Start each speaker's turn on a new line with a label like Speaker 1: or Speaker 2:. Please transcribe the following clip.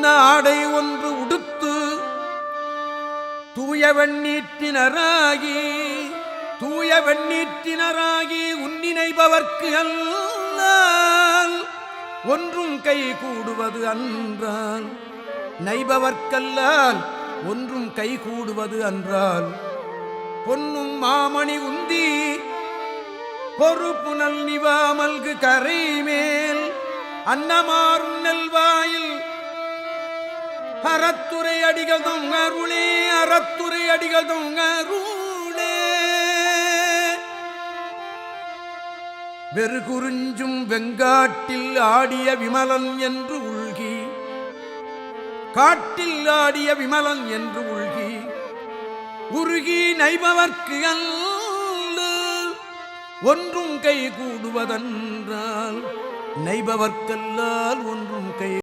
Speaker 1: சின்ன ஆடை ஒன்று உடுத்து தூய வெண்ணீற்றினராகி தூய வெண்ணீற்றினராகி உன்னினைபவர்க்கு அல்ல ஒன்றும் கை கூடுவது அன்றால் நைபவர்க்கல்லால் ஒன்றும் கை கூடுவது அன்றால் பொன்னும் மாமணி உந்தி பொறுப்புணல் நிவாமல்கு கரை மேல் அன்னமாறும் நெல்வாய் அறத்துறை அடிகள் தொங்கருளே அறத்துறை அடிகள் தொங்கருளே வெறுகுறிஞ்சும் வெங்காட்டில் ஆடிய விமலன் என்று உள்கி காட்டில் ஆடிய விமலன் என்று உள்கி உருகி நைபவர்க்கு அல்ல ஒன்றும் கை கூடுவதென்றால் நைபவர்க்கல்லால் ஒன்றும் கை